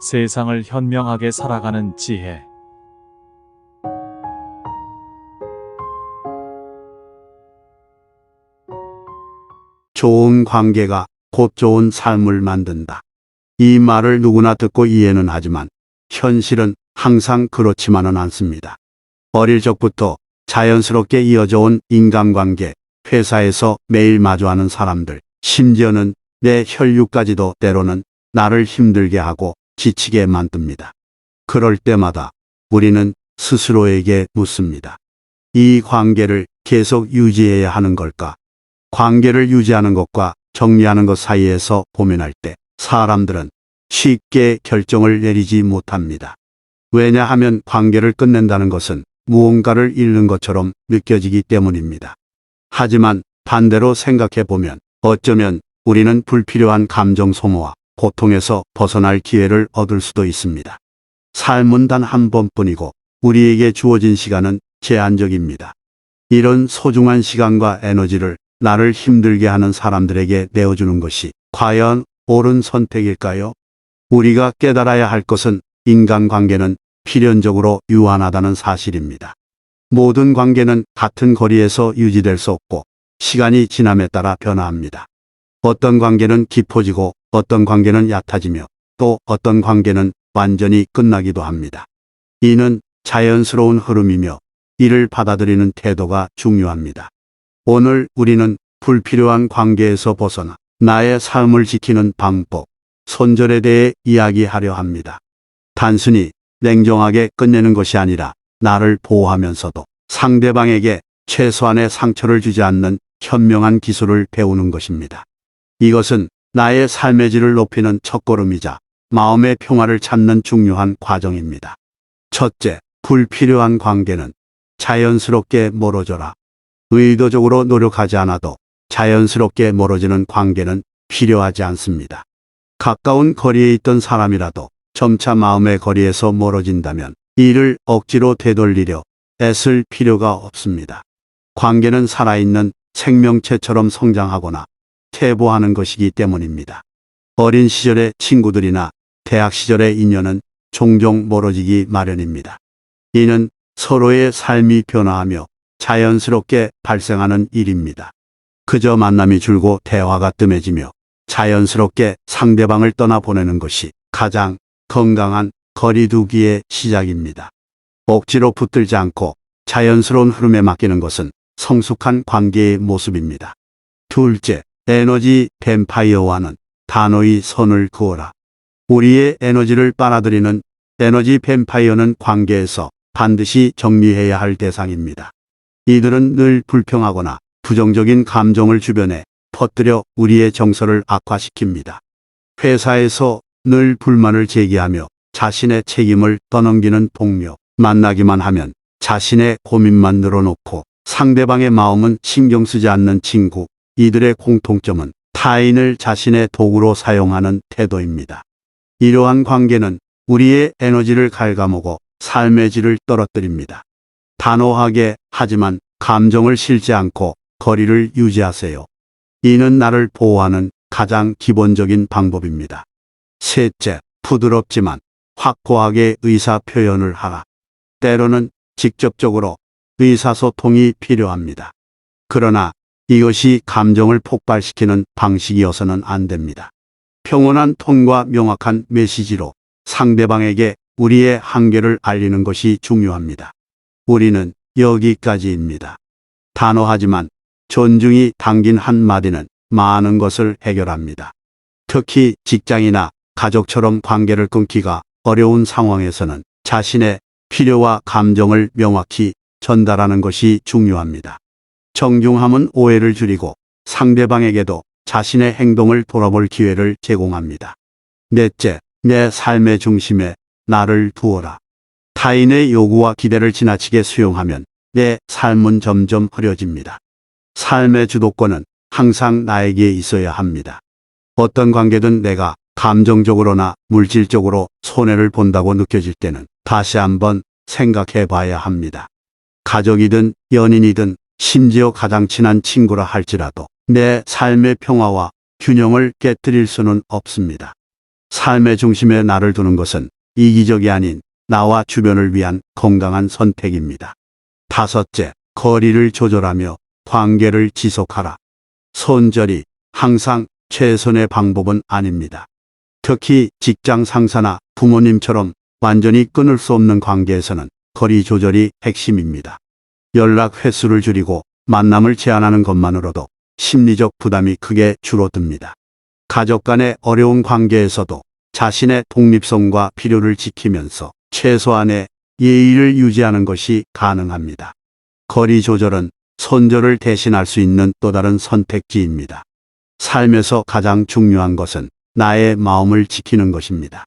세상을 현명하게 살아가는 지혜. 좋은 관계가 곧 좋은 삶을 만든다. 이 말을 누구나 듣고 이해는 하지만 현실은 항상 그렇지만은 않습니다. 어릴 적부터 자연스럽게 이어져 온 인간관계, 회사에서 매일 마주하는 사람들, 심지어는 내 혈육까지도 때로는 나를 힘들게 하고 지치게 만듭니다. 그럴 때마다 우리는 스스로에게 묻습니다. 이 관계를 계속 유지해야 하는 걸까? 관계를 유지하는 것과 정리하는 것 사이에서 고민할 때 사람들은 쉽게 결정을 내리지 못합니다. 왜냐하면 관계를 끝낸다는 것은 무언가를 잃는 것처럼 느껴지기 때문입니다. 하지만 반대로 생각해 보면 어쩌면 우리는 불필요한 감정 소모와 고통에서 벗어날 기회를 얻을 수도 있습니다. 삶은 단 한 번뿐이고 우리에게 주어진 시간은 제한적입니다. 이런 소중한 시간과 에너지를 나를 힘들게 하는 사람들에게 내어주는 것이 과연 옳은 선택일까요? 우리가 깨달아야 할 것은 인간관계는 필연적으로 유한하다는 사실입니다. 모든 관계는 같은 거리에서 유지될 수 없고 시간이 지남에 따라 변화합니다. 어떤 관계는 깊어지고 어떤 관계는 얕아지며 또 어떤 관계는 완전히 끝나기도 합니다. 이는 자연스러운 흐름이며 이를 받아들이는 태도가 중요합니다. 오늘 우리는 불필요한 관계에서 벗어나 나의 삶을 지키는 방법, 손절에 대해 이야기하려 합니다. 단순히 냉정하게 끝내는 것이 아니라 나를 보호하면서도 상대방에게 최소한의 상처를 주지 않는 현명한 기술을 배우는 것입니다. 이것은 나의 삶의 질을 높이는 첫걸음이자 마음의 평화를 찾는 중요한 과정입니다. 첫째, 불필요한 관계는 자연스럽게 멀어져라. 의도적으로 노력하지 않아도 자연스럽게 멀어지는 관계는 필요하지 않습니다. 가까운 거리에 있던 사람이라도 점차 마음의 거리에서 멀어진다면 이를 억지로 되돌리려 애쓸 필요가 없습니다. 관계는 살아있는 생명체처럼 성장하거나 퇴보하는 것이기 때문입니다. 어린 시절의 친구들이나 대학 시절의 인연은 종종 멀어지기 마련입니다. 이는 서로의 삶이 변화하며 자연스럽게 발생하는 일입니다. 그저 만남이 줄고 대화가 뜸해지며 자연스럽게 상대방을 떠나보내는 것이 가장 건강한 거리두기의 시작입니다. 억지로 붙들지 않고 자연스러운 흐름에 맡기는 것은 성숙한 관계의 모습입니다. 둘째, 에너지 뱀파이어와는 단호히 선을 그어라. 우리의 에너지를 빨아들이는 에너지 뱀파이어는 관계에서 반드시 정리해야 할 대상입니다. 이들은 늘 불평하거나 부정적인 감정을 주변에 퍼뜨려 우리의 정서를 악화시킵니다. 회사에서 늘 불만을 제기하며 자신의 책임을 떠넘기는 동료, 만나기만 하면 자신의 고민만 늘어놓고 상대방의 마음은 신경 쓰지 않는 친구, 이들의 공통점은 타인을 자신의 도구로 사용하는 태도입니다. 이러한 관계는 우리의 에너지를 갉아먹어 삶의 질을 떨어뜨립니다. 단호하게 하지만 감정을 실지 않고 거리를 유지하세요. 이는 나를 보호하는 가장 기본적인 방법입니다. 셋째, 부드럽지만 확고하게 의사 표현을 하라. 때로는 직접적으로 의사소통이 필요합니다. 그러나 이것이 감정을 폭발시키는 방식이어서는 안 됩니다. 평온한 톤과 명확한 메시지로 상대방에게 우리의 한계를 알리는 것이 중요합니다. 우리는 여기까지입니다. 단호하지만 존중이 담긴 한마디는 많은 것을 해결합니다. 특히 직장이나 가족처럼 관계를 끊기가 어려운 상황에서는 자신의 필요와 감정을 명확히 전달하는 것이 중요합니다. 정중함은 오해를 줄이고 상대방에게도 자신의 행동을 돌아볼 기회를 제공합니다. 넷째, 내 삶의 중심에 나를 두어라. 타인의 요구와 기대를 지나치게 수용하면 내 삶은 점점 흐려집니다. 삶의 주도권은 항상 나에게 있어야 합니다. 어떤 관계든 내가 감정적으로나 물질적으로 손해를 본다고 느껴질 때는 다시 한번 생각해 봐야 합니다. 가족이든 연인이든 심지어 가장 친한 친구라 할지라도 내 삶의 평화와 균형을 깨뜨릴 수는 없습니다. 삶의 중심에 나를 두는 것은 이기적이 아닌 나와 주변을 위한 건강한 선택입니다. 다섯째, 거리를 조절하며 관계를 지속하라. 손절이 항상 최선의 방법은 아닙니다. 특히 직장 상사나 부모님처럼 완전히 끊을 수 없는 관계에서는 거리 조절이 핵심입니다. 연락 횟수를 줄이고 만남을 제한하는 것만으로도 심리적 부담이 크게 줄어듭니다. 가족 간의 어려운 관계에서도 자신의 독립성과 필요를 지키면서 최소한의 예의를 유지하는 것이 가능합니다. 거리 조절은 손절을 대신할 수 있는 또 다른 선택지입니다. 삶에서 가장 중요한 것은 나의 마음을 지키는 것입니다.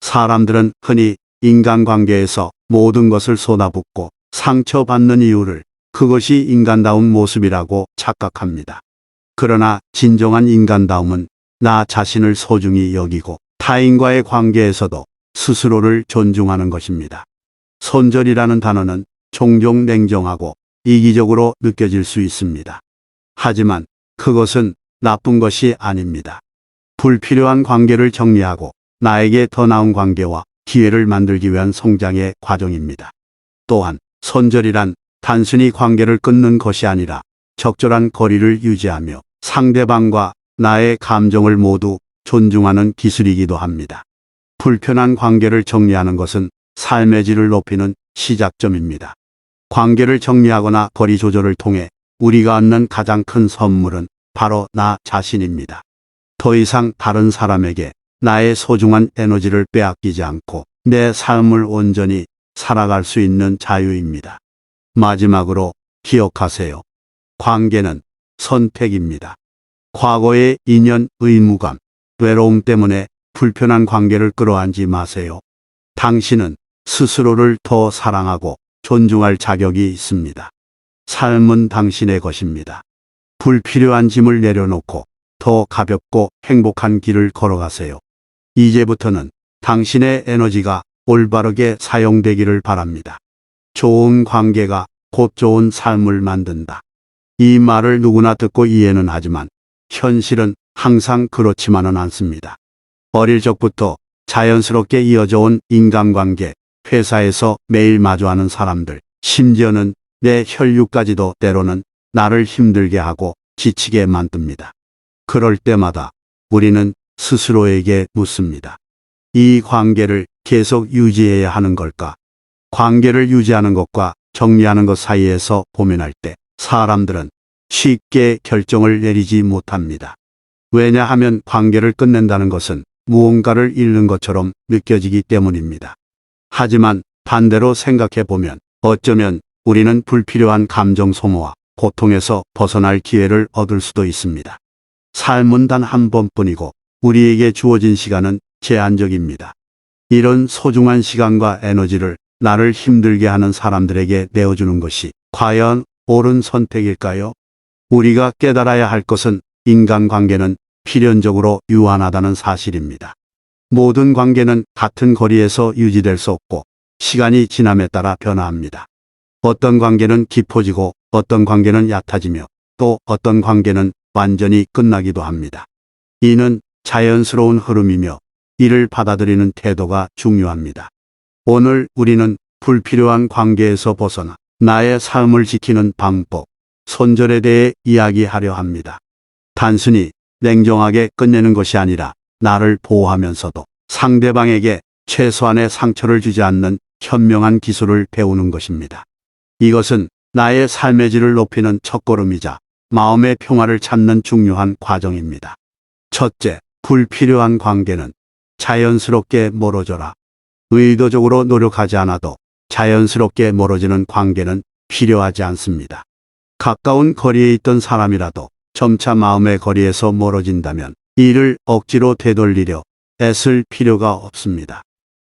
사람들은 흔히 인간관계에서 모든 것을 쏟아붓고 상처받는 이유를 그것이 인간다운 모습이라고 착각합니다. 그러나 진정한 인간다움은 나 자신을 소중히 여기고 타인과의 관계에서도 스스로를 존중하는 것입니다. 손절이라는 단어는 종종 냉정하고 이기적으로 느껴질 수 있습니다. 하지만 그것은 나쁜 것이 아닙니다. 불필요한 관계를 정리하고 나에게 더 나은 관계와 기회를 만들기 위한 성장의 과정입니다. 또한 손절이란 단순히 관계를 끊는 것이 아니라 적절한 거리를 유지하며 상대방과 나의 감정을 모두 존중하는 기술이기도 합니다. 불편한 관계를 정리하는 것은 삶의 질을 높이는 시작점입니다. 관계를 정리하거나 거리 조절을 통해 우리가 얻는 가장 큰 선물은 바로 나 자신입니다. 더 이상 다른 사람에게 나의 소중한 에너지를 빼앗기지 않고 내 삶을 온전히 살아갈 수 있는 자유입니다. 마지막으로 기억하세요. 관계는 선택입니다. 과거의 인연, 의무감, 외로움 때문에 불편한 관계를 끌어안지 마세요. 당신은 스스로를 더 사랑하고 존중할 자격이 있습니다. 삶은 당신의 것입니다. 불필요한 짐을 내려놓고 더 가볍고 행복한 길을 걸어가세요. 이제부터는 당신의 에너지가 올바르게 사용되기를 바랍니다. 좋은 관계가 곧 좋은 삶을 만든다. 이 말을 누구나 듣고 이해는 하지만 현실은 항상 그렇지만은 않습니다. 어릴 적부터 자연스럽게 이어져 온 인간관계, 회사에서 매일 마주하는 사람들, 심지어는 내 혈육까지도 때로는 나를 힘들게 하고 지치게 만듭니다. 그럴 때마다 우리는 스스로에게 묻습니다. 이 관계를 계속 유지해야 하는 걸까? 관계를 유지하는 것과 정리하는 것 사이에서 고민할 때 사람들은 쉽게 결정을 내리지 못합니다. 왜냐하면 관계를 끝낸다는 것은 무언가를 잃는 것처럼 느껴지기 때문입니다. 하지만 반대로 생각해 보면 어쩌면 우리는 불필요한 감정 소모와 고통에서 벗어날 기회를 얻을 수도 있습니다. 삶은 단 한 번뿐이고 우리에게 주어진 시간은 제한적입니다. 이런 소중한 시간과 에너지를 나를 힘들게 하는 사람들에게 내어주는 것이 과연 옳은 선택일까요? 우리가 깨달아야 할 것은 인간관계는 필연적으로 유한하다는 사실입니다. 모든 관계는 같은 거리에서 유지될 수 없고 시간이 지남에 따라 변화합니다. 어떤 관계는 깊어지고 어떤 관계는 얕아지며 또 어떤 관계는 완전히 끝나기도 합니다. 이는 자연스러운 흐름이며 이를 받아들이는 태도가 중요합니다. 오늘 우리는 불필요한 관계에서 벗어나 나의 삶을 지키는 방법, 손절에 대해 이야기하려 합니다. 단순히 냉정하게 끝내는 것이 아니라 나를 보호하면서도 상대방에게 최소한의 상처를 주지 않는 현명한 기술을 배우는 것입니다. 이것은 나의 삶의 질을 높이는 첫걸음이자 마음의 평화를 찾는 중요한 과정입니다. 첫째, 불필요한 관계는 자연스럽게 멀어져라. 의도적으로 노력하지 않아도 자연스럽게 멀어지는 관계는 필요하지 않습니다. 가까운 거리에 있던 사람이라도 점차 마음의 거리에서 멀어진다면 이를 억지로 되돌리려 애쓸 필요가 없습니다.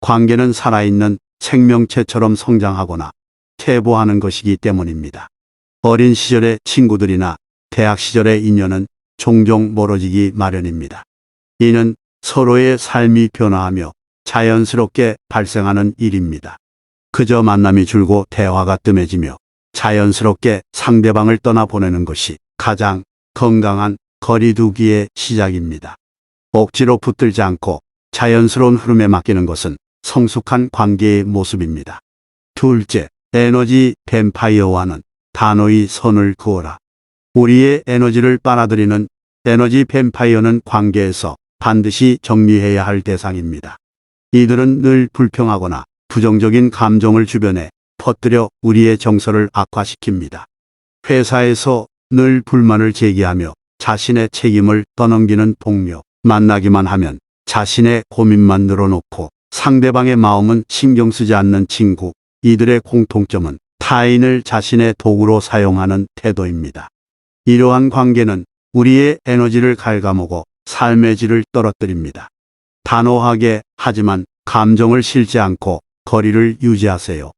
관계는 살아있는 생명체처럼 성장하거나 퇴보하는 것이기 때문입니다. 어린 시절의 친구들이나 대학 시절의 인연은 종종 멀어지기 마련입니다. 이는 서로의 삶이 변화하며 자연스럽게 발생하는 일입니다. 그저 만남이 줄고 대화가 뜸해지며 자연스럽게 상대방을 떠나보내는 것이 가장 건강한 거리두기의 시작입니다. 억지로 붙들지 않고 자연스러운 흐름에 맡기는 것은 성숙한 관계의 모습입니다. 둘째, 에너지 뱀파이어와는 단호히 선을 그어라. 우리의 에너지를 빨아들이는 에너지 뱀파이어는 관계에서 반드시 정리해야 할 대상입니다. 이들은 늘 불평하거나 부정적인 감정을 주변에 퍼뜨려 우리의 정서를 악화시킵니다. 회사에서 늘 불만을 제기하며 자신의 책임을 떠넘기는 동료, 만나기만 하면 자신의 고민만 늘어놓고 상대방의 마음은 신경 쓰지 않는 친구, 이들의 공통점은 타인을 자신의 도구로 사용하는 태도입니다. 이러한 관계는 우리의 에너지를 갉아먹어 삶의 질을 떨어뜨립니다. 단호하게 하지만 감정을 실지 않고 거리를 유지하세요.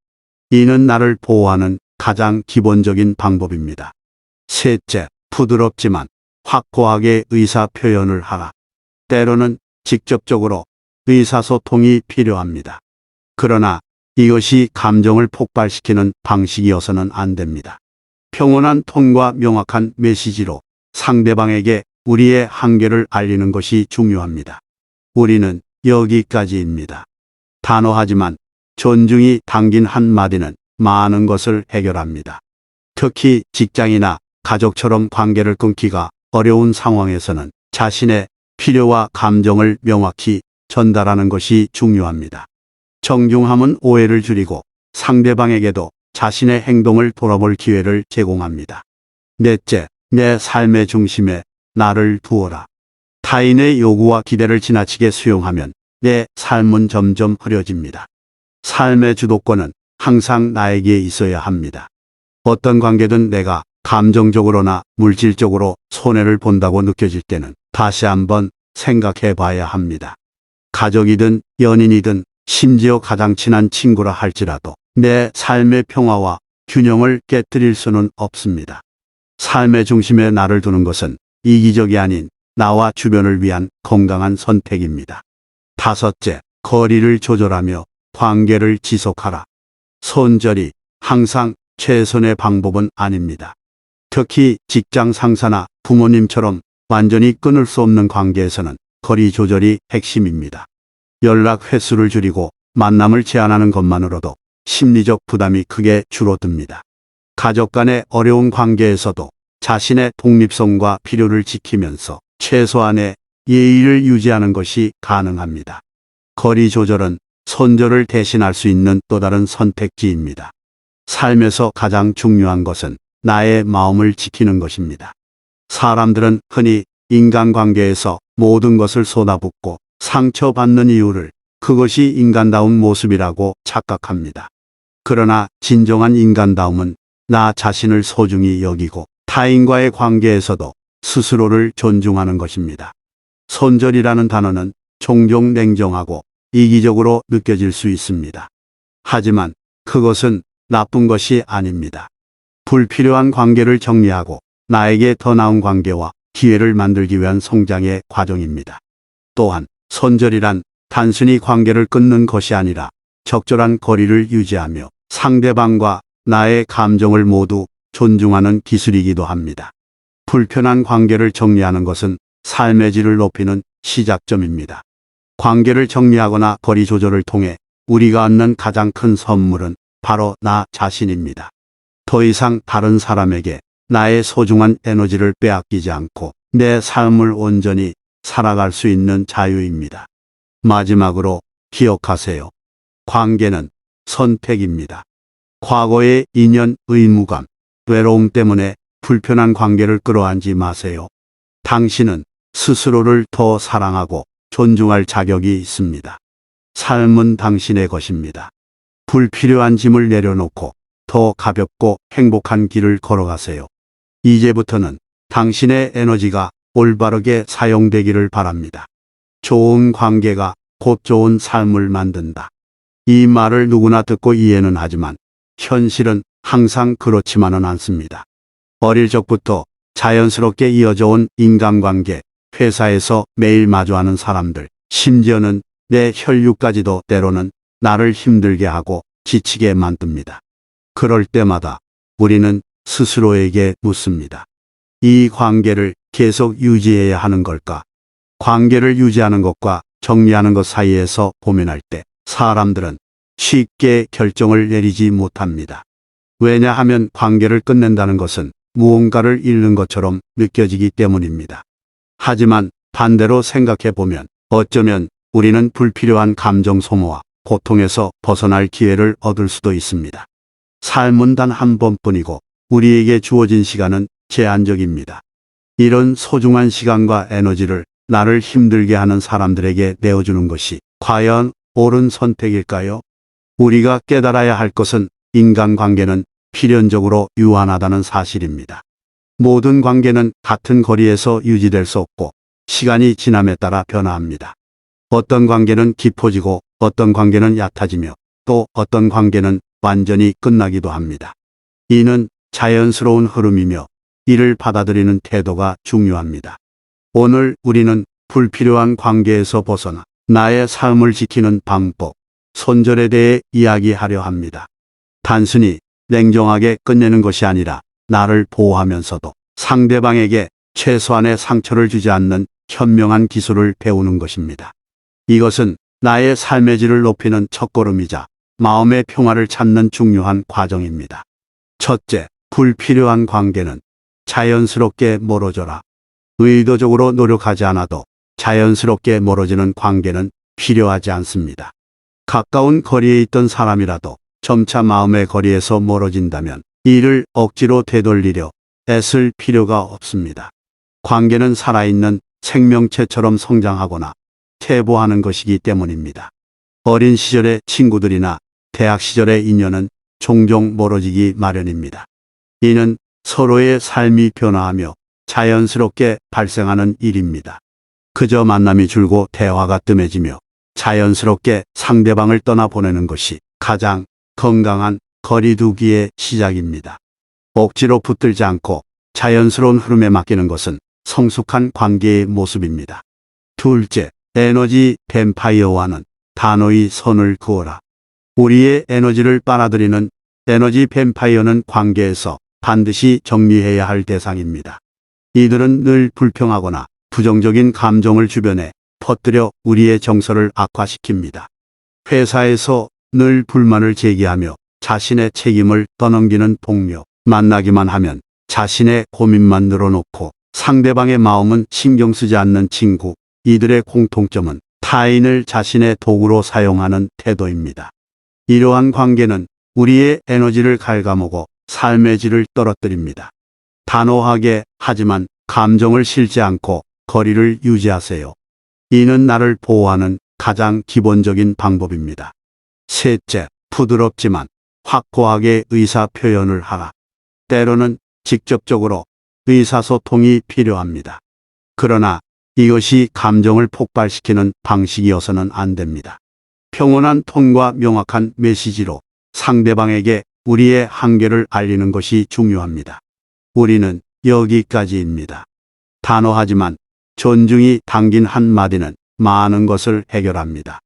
이는 나를 보호하는 가장 기본적인 방법입니다. 셋째, 부드럽지만 확고하게 의사 표현을 하라. 때로는 직접적으로 의사소통이 필요합니다. 그러나 이것이 감정을 폭발시키는 방식이어서는 안 됩니다. 평온한 톤과 명확한 메시지로 상대방에게 우리의 한계를 알리는 것이 중요합니다. 우리는 여기까지입니다. 단호하지만 존중이 담긴 한마디는 많은 것을 해결합니다. 특히 직장이나 가족처럼 관계를 끊기가 어려운 상황에서는 자신의 필요와 감정을 명확히 전달하는 것이 중요합니다. 정중함은 오해를 줄이고 상대방에게도 자신의 행동을 돌아볼 기회를 제공합니다. 넷째, 내 삶의 중심에 나를 두어라. 타인의 요구와 기대를 지나치게 수용하면 내 삶은 점점 흐려집니다. 삶의 주도권은 항상 나에게 있어야 합니다. 어떤 관계든 내가 감정적으로나 물질적으로 손해를 본다고 느껴질 때는 다시 한번 생각해 봐야 합니다. 가족이든 연인이든 심지어 가장 친한 친구라 할지라도 내 삶의 평화와 균형을 깨뜨릴 수는 없습니다. 삶의 중심에 나를 두는 것은 이기적이 아닌 나와 주변을 위한 건강한 선택입니다. 다섯째, 거리를 조절하며 관계를 지속하라. 손절이 항상 최선의 방법은 아닙니다. 특히 직장 상사나 부모님처럼 완전히 끊을 수 없는 관계에서는 거리 조절이 핵심입니다. 연락 횟수를 줄이고 만남을 제한하는 것만으로도 심리적 부담이 크게 줄어듭니다. 가족 간의 어려운 관계에서도 자신의 독립성과 필요를 지키면서 최소한의 예의를 유지하는 것이 가능합니다. 거리 조절은 손절을 대신할 수 있는 또 다른 선택지입니다. 삶에서 가장 중요한 것은 나의 마음을 지키는 것입니다. 사람들은 흔히 인간관계에서 모든 것을 쏟아붓고 상처받는 이유를 그것이 인간다운 모습이라고 착각합니다. 그러나 진정한 인간다움은 나 자신을 소중히 여기고 타인과의 관계에서도 스스로를 존중하는 것입니다. 손절이라는 단어는 종종 냉정하고 이기적으로 느껴질 수 있습니다. 하지만 그것은 나쁜 것이 아닙니다. 불필요한 관계를 정리하고 나에게 더 나은 관계와 기회를 만들기 위한 성장의 과정입니다. 또한 손절이란 단순히 관계를 끊는 것이 아니라 적절한 거리를 유지하며 상대방과 나의 감정을 모두 존중하는 기술이기도 합니다. 불편한 관계를 정리하는 것은 삶의 질을 높이는 시작점입니다. 관계를 정리하거나 거리 조절을 통해 우리가 얻는 가장 큰 선물은 바로 나 자신입니다. 더 이상 다른 사람에게 나의 소중한 에너지를 빼앗기지 않고 내 삶을 온전히 살아갈 수 있는 자유입니다. 마지막으로 기억하세요. 관계는 선택입니다. 과거의 인연, 의무감, 외로움 때문에 불편한 관계를 끌어안지 마세요. 당신은 스스로를 더 사랑하고 존중할 자격이 있습니다. 삶은 당신의 것입니다. 불필요한 짐을 내려놓고 더 가볍고 행복한 길을 걸어가세요. 이제부터는 당신의 에너지가 올바르게 사용되기를 바랍니다. 좋은 관계가 곧 좋은 삶을 만든다. 이 말을 누구나 듣고 이해는 하지만 현실은 항상 그렇지만은 않습니다. 어릴 적부터 자연스럽게 이어져 온 인간관계, 회사에서 매일 마주하는 사람들, 심지어는 내 혈육까지도 때로는 나를 힘들게 하고 지치게 만듭니다. 그럴 때마다 우리는 스스로에게 묻습니다. 이 관계를 계속 유지해야 하는 걸까? 관계를 유지하는 것과 정리하는 것 사이에서 고민할 때 사람들은 쉽게 결정을 내리지 못합니다. 왜냐하면 관계를 끝낸다는 것은 무언가를 잃는 것처럼 느껴지기 때문입니다. 하지만 반대로 생각해 보면 어쩌면 우리는 불필요한 감정 소모와 고통에서 벗어날 기회를 얻을 수도 있습니다. 삶은 단 한 번뿐이고 우리에게 주어진 시간은 제한적입니다. 이런 소중한 시간과 에너지를 나를 힘들게 하는 사람들에게 내어주는 것이 과연 옳은 선택일까요? 우리가 깨달아야 할 것은 인간관계는 필연적으로 유한하다는 사실입니다. 모든 관계는 같은 거리에서 유지될 수 없고 시간이 지남에 따라 변화합니다. 어떤 관계는 깊어지고 어떤 관계는 얕아지며 또 어떤 관계는 완전히 끝나기도 합니다. 이는 자연스러운 흐름이며 이를 받아들이는 태도가 중요합니다. 오늘 우리는 불필요한 관계에서 벗어나 나의 삶을 지키는 방법, 손절에 대해 이야기하려 합니다. 단순히 냉정하게 끝내는 것이 아니라 나를 보호하면서도 상대방에게 최소한의 상처를 주지 않는 현명한 기술을 배우는 것입니다. 이것은 나의 삶의 질을 높이는 첫걸음이자 마음의 평화를 찾는 중요한 과정입니다. 첫째, 불필요한 관계는 자연스럽게 멀어져라. 의도적으로 노력하지 않아도 자연스럽게 멀어지는 관계는 필요하지 않습니다. 가까운 거리에 있던 사람이라도 점차 마음의 거리에서 멀어진다면 이를 억지로 되돌리려 애쓸 필요가 없습니다. 관계는 살아있는 생명체처럼 성장하거나 퇴보하는 것이기 때문입니다. 어린 시절의 친구들이나 대학 시절의 인연은 종종 멀어지기 마련입니다. 이는 서로의 삶이 변화하며 자연스럽게 발생하는 일입니다. 그저 만남이 줄고 대화가 뜸해지며 자연스럽게 상대방을 떠나보내는 것이 가장 건강한 거리두기의 시작입니다. 억지로 붙들지 않고 자연스러운 흐름에 맡기는 것은 성숙한 관계의 모습입니다. 둘째, 에너지 뱀파이어와는 단호히 선을 그어라. 우리의 에너지를 빨아들이는 에너지 뱀파이어는 관계에서 반드시 정리해야 할 대상입니다. 이들은 늘 불평하거나 부정적인 감정을 주변에 퍼뜨려 우리의 정서를 악화시킵니다. 회사에서 늘 불만을 제기하며 자신의 책임을 떠넘기는 동료, 만나기만 하면 자신의 고민만 늘어놓고 상대방의 마음은 신경 쓰지 않는 친구, 이들의 공통점은 타인을 자신의 도구로 사용하는 태도입니다. 이러한 관계는 우리의 에너지를 갉아먹어 삶의 질을 떨어뜨립니다. 단호하게 하지만 감정을 실지 않고 거리를 유지하세요. 이는 나를 보호하는 가장 기본적인 방법입니다. 셋째, 부드럽지만 확고하게 의사 표현을 하라. 때로는 직접적으로 의사소통이 필요합니다. 그러나 이것이 감정을 폭발시키는 방식이어서는 안 됩니다. 평온한 톤과 명확한 메시지로 상대방에게 우리의 한계를 알리는 것이 중요합니다. 우리는 여기까지입니다. 단호하지만 존중이 담긴 한마디는 많은 것을 해결합니다.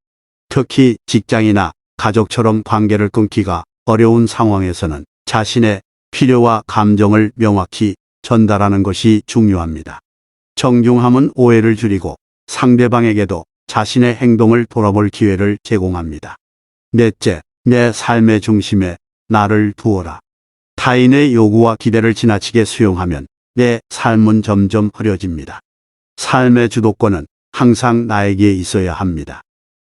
특히 직장이나 가족처럼 관계를 끊기가 어려운 상황에서는 자신의 필요와 감정을 명확히 전달하는 것이 중요합니다. 정중함은 오해를 줄이고 상대방에게도 자신의 행동을 돌아볼 기회를 제공합니다. 넷째, 내 삶의 중심에 나를 두어라. 타인의 요구와 기대를 지나치게 수용하면 내 삶은 점점 흐려집니다. 삶의 주도권은 항상 나에게 있어야 합니다.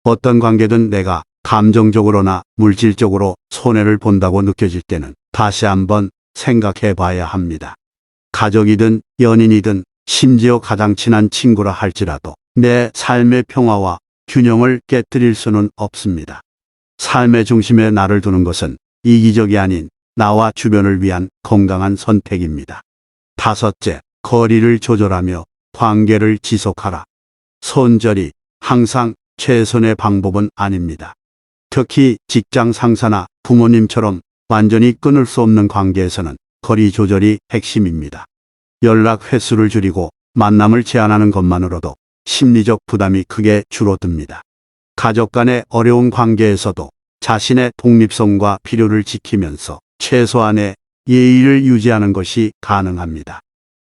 어떤 관계든 내가 감정적으로나 물질적으로 손해를 본다고 느껴질 때는 다시 한번 생각해 봐야 합니다. 가족이든 연인이든 심지어 가장 친한 친구라 할지라도 내 삶의 평화와 균형을 깨뜨릴 수는 없습니다. 삶의 중심에 나를 두는 것은 이기적이 아닌 나와 주변을 위한 건강한 선택입니다. 다섯째, 거리를 조절하며 관계를 지속하라. 손절이 항상 최선의 방법은 아닙니다. 특히 직장 상사나 부모님처럼 완전히 끊을 수 없는 관계에서는 거리 조절이 핵심입니다. 연락 횟수를 줄이고 만남을 제한하는 것만으로도 심리적 부담이 크게 줄어듭니다. 가족 간의 어려운 관계에서도 자신의 독립성과 필요를 지키면서 최소한의 예의를 유지하는 것이 가능합니다.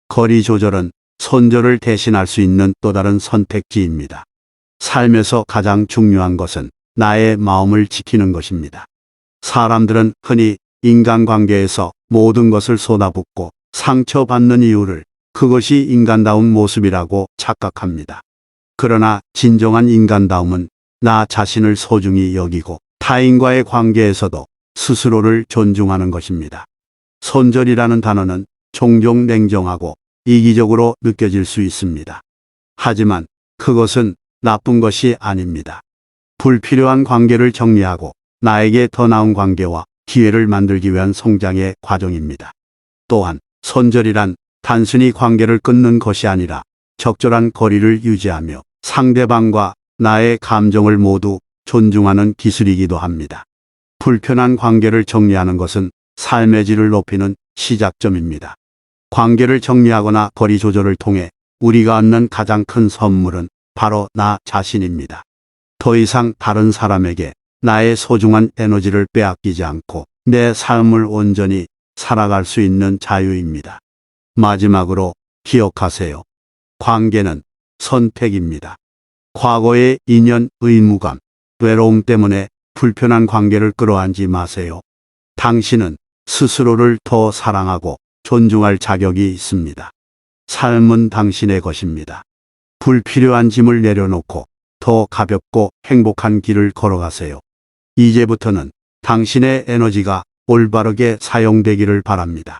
거리 조절은 손절을 대신할 수 있는 또 다른 선택지입니다. 삶에서 가장 중요한 것은 나의 마음을 지키는 것입니다. 사람들은 흔히 인간관계에서 모든 것을 쏟아붓고 상처받는 이유를 그것이 인간다운 모습이라고 착각합니다. 그러나 진정한 인간다움은 나 자신을 소중히 여기고 타인과의 관계에서도 스스로를 존중하는 것입니다. 손절이라는 단어는 종종 냉정하고 이기적으로 느껴질 수 있습니다. 하지만 그것은 나쁜 것이 아닙니다. 불필요한 관계를 정리하고 나에게 더 나은 관계와 기회를 만들기 위한 성장의 과정입니다. 또한 손절이란 단순히 관계를 끊는 것이 아니라 적절한 거리를 유지하며 상대방과 나의 감정을 모두 존중하는 기술이기도 합니다. 불편한 관계를 정리하는 것은 삶의 질을 높이는 시작점입니다. 관계를 정리하거나 거리 조절을 통해 우리가 얻는 가장 큰 선물은 바로 나 자신입니다. 더 이상 다른 사람에게 나의 소중한 에너지를 빼앗기지 않고 내 삶을 온전히 살아갈 수 있는 자유입니다. 마지막으로 기억하세요. 관계는 선택입니다. 과거의 인연, 의무감, 외로움 때문에 불편한 관계를 끌어안지 마세요. 당신은 스스로를 더 사랑하고 존중할 자격이 있습니다. 삶은 당신의 것입니다. 불필요한 짐을 내려놓고 더 가볍고 행복한 길을 걸어가세요. 이제부터는 당신의 에너지가 올바르게 사용되기를 바랍니다.